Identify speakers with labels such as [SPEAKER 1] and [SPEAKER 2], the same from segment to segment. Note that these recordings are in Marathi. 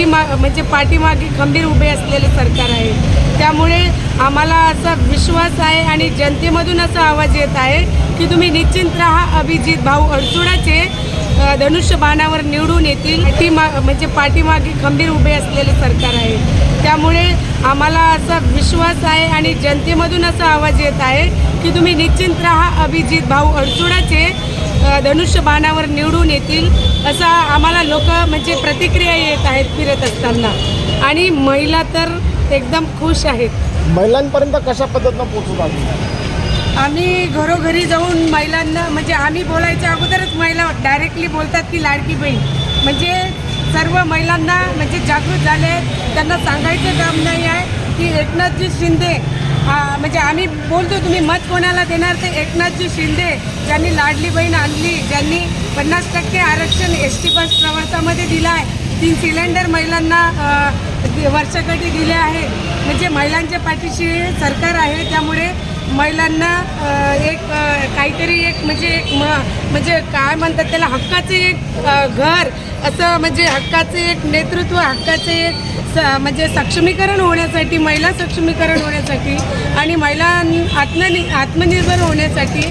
[SPEAKER 1] पाठीमा मा म्हणजे पाठीमागे खंबीर उभे असलेले सरकार आहे. त्यामुळे आम्हाला असा विश्वास आहे आणि जनतेमधून असा आवाज येत आहे की तुम्ही निश्चिंत राहा अभिजित भाऊ अडचुडाचे धनुष्य धनुष्यबाणावर निवडून येतील. ती मा म्हणजे पाठीमागे खंबीर उभे असलेले सरकार आहे. त्यामुळे आम्हाला असा विश्वास आहे आणि जनतेमधून असा आवाज येत आहे की तुम्ही निश्चिंत राहा अभिजित भाऊ अडचुडाचे धनुष्यबाणावर निवडून येतील असा आम्हाला लोक म्हणजे प्रतिक्रिया येत आहेत फिरत असताना. आणि महिला तर एकदम खुश आहेत.
[SPEAKER 2] महिलांपर्यंत कशा पद्धतीनं पोहोचवतात
[SPEAKER 1] आम्ही घरोघरी जाऊन महिलांना म्हणजे आम्ही बोलायच्या अगोदरच महिला डायरेक्टली बोलतात की लाडकी बहीण. म्हणजे सर्व महिलांना म्हणजे जागृत झाले. त्यांना सांगायचं काम नाही आहे की एकनाथजी शिंदे म्हणजे आम्ही बोलतो तुम्ही मत कोणाला देणार ते एकनाथजी शिंदे ज्यांनी लाडली बहीण आणली ज्यांनी पन्नास टक्के आरक्षण एस टी बस प्रवासामध्ये दिलं आहे. तीन सिलेंडर महिलांना अ, वर्षाकाठी दिले आहे. म्हणजे महिलांच्या पाठीशी सरकार आहे त्यामुळे महिलांना एक काहीतरी एक म्हणजे एक म म्हणजे काय म्हणतात त्याला हक्काचे एक घर असं म्हणजे हक्काचे एक नेतृत्व हक्काचे एक स म्हणजे सक्षमीकरण होण्यासाठी महिला सक्षमीकरण होण्यासाठी आणि महिला आत्मनि आत्मनिर्भर होण्यासाठी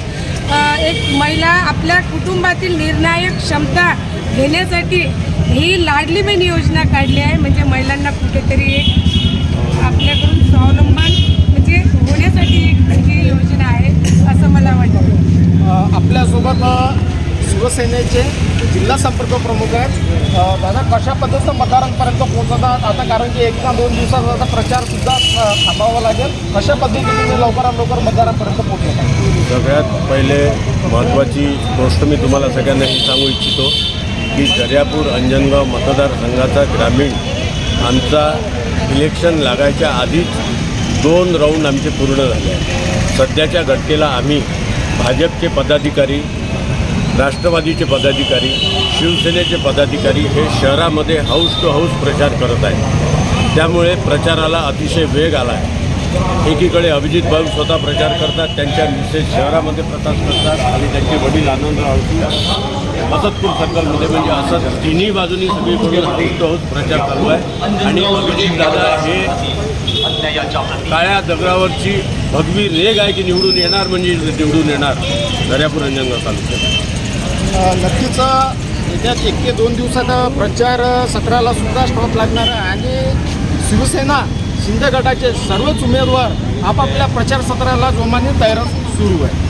[SPEAKER 1] एक महिला आपल्या कुटुंबातील निर्णायक क्षमता घेण्यासाठी ही लाडली बहीण योजना काढली आहे. म्हणजे महिलांना कुठेतरी एक आपल्याकडून स्वावलंबन म्हणजे होण्यासाठी एक म्हणजे योजना आहे असं मला वाटतं
[SPEAKER 2] अ, संदर्भात शिवसेनेचे जिल्हा संपर्क प्रमुख आहेत. दादा कशा पद्धतीनं मतदारांपर्यंत पोहोचवतात आता कारण की एक ना दोन दिवसाचा आता प्रचारसुद्धा थांबावा लागेल. कशा पद्धतीने तुम्ही लवकरात लवकर मतदारांपर्यंत पोहोचवतात
[SPEAKER 3] सगळ्यात पहिले महत्त्वाची गोष्ट मी तुम्हाला सगळ्यांना ही सांगू इच्छितो की दर्यापूर अंजनगाव मतदारसंघाचा ग्रामीण आमचा इलेक्शन लागायच्या आधीच दोन राऊंड आमचे पूर्ण झाले सध्याच्या घटनेला आम्ही भाजपचे पदाधिकारी राष्ट्रवादीचे पदाधिकारी शिवसेनेचे पदाधिकारी हे शहरामध्ये हाऊस टू हाऊस प्रचार करत आहेत. त्यामुळे प्रचाराला अतिशय वेग आला आहे एकीकडे अभिजित भाऊ स्वतः प्रचार करतात त्यांच्या मिसेस शहरामध्ये प्रचार करतात आणि त्यांचे वडील आनंदराव असतपूर सर्कलमध्ये म्हणजे असं तिन्ही बाजूनी सगळीकडून हाऊस टू हाऊस प्रचार चालू आहे. आणि अभिजित दादा हे काळ्या दगडावरची भगवी रेग आहे की निवडून येणार म्हणजे निवडून येणार दर्यापूर अंजनगाव तालुक्यात.
[SPEAKER 2] नक्कीच येत्या एक ते दोन दिवसात प्रचार सत्राला सुद्धा स्टॉप लागणार आहे. आणि शिवसेना शिंदे गटाचे सर्वच उमेदवार आपापल्या प्रचार सत्राला जोमाने तयार सुरू आहे.